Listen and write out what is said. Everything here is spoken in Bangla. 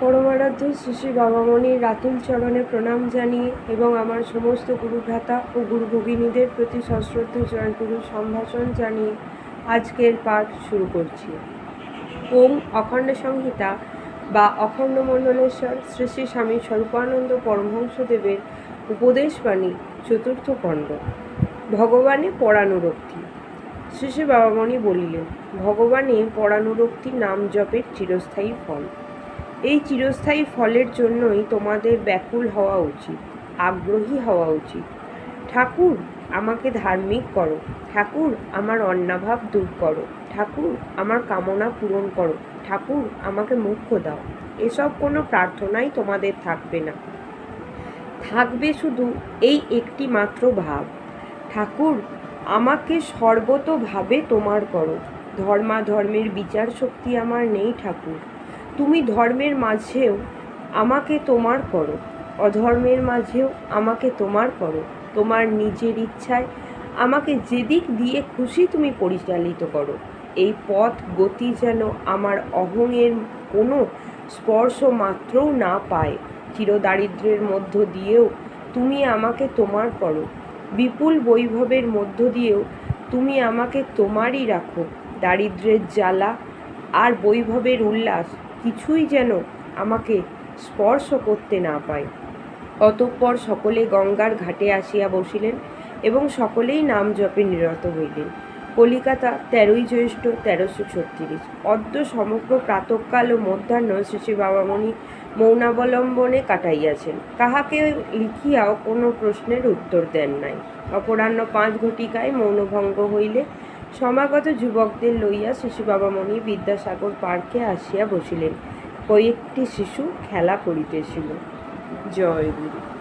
পরমারাধ্য শ্রী বাবামণির রাতুল চরণে প্রণাম জানিয়ে এবং আমার সমস্ত গুরুভ্রাতা ও গুরু ভগিনীদের প্রতি সশ্রদ্ধ জয়গুরু সম্ভাষণ জানিয়ে আজকের পাঠ শুরু করছি। ওম অখণ্ড সংহিতা বা অখণ্ড মণ্ডলেশ্বর শ্রী শ্রী স্বামী স্বরূপানন্দ পরমহংসদেবের উপদেশবাণী চতুর্থ খণ্ড, ভগবানে পরানুরক্তি। শ্রী শ্রী বাবামণি বলিলেন ভগবানে পরানুরক্তি নাম জপের চিরস্থায়ী ফল। এই চিরস্থায়ী ফলের জন্যই তোমাদের ব্যাকুল হওয়া উচিত, আগ্রহী হওয়া উচিত। ঠাকুর, আমাকে ধার্মিক করো। ঠাকুর, আমার অন্নাভাব দূর করো। ঠাকুর, আমার কামনা পূরণ করো। ঠাকুর, আমাকে মুখ্য দাও। এসব কোনো প্রার্থনাই তোমাদের থাকবে না। থাকবে শুধু এই একটি মাত্র ভাব। ঠাকুর, আমাকে সর্বতোভাবে তোমার করো। ধর্মাধর্মের বিচার শক্তি আমার নেই ঠাকুর। তুমি ধর্মের মাঝেও আমাকে তোমার করো। অধর্মের মাঝেও আমাকে তোমার করো। তোমার নিজের ইচ্ছায় আমাকে যেদিক দিয়ে খুশি তুমি পরিচালিত করো। এই পথ, গতি যেন আমার অহংয়ের কোনো স্পর্শ মাত্রও না পায়। চিরদারিদ্র্যের মধ্য দিয়েও তুমি আমাকে তোমার করো। বিপুল বৈভবের মধ্য দিয়েও তুমি আমাকে তোমারই রাখো। দারিদ্র্যের জ্বালা আর বৈভবের উল্লাস কিছুই যেন আমাকে স্পর্শ করতে না পায়। অতঃপর সকলে গঙ্গার ঘাটে আসিয়া বসিলেন এবং সকলেই নাম জপে নিরত হইলেন। কলিকাতা তেরোই জ্যৈষ্ঠ তেরোশো ছত্রিশ। অদ্য সমগ্র প্রাতকাল ও মধ্যাহ্ন শ্রী বাবামণি মৌনাবলম্বনে কাটাইয়াছেন। কাহাকে লিখিয়াও কোনো প্রশ্নের উত্তর দেন নাই। অপরাহ্ন পাঁচ ঘটিকায় মৌনভঙ্গ হইলে সমাগত যুবকদের লইয়া শিশু বাবামণি বিদ্যাসাগর পার্কে আসিয়া বসিলেন। কয়েকটি শিশু খেলা করিতেছিল। জয় গুরু।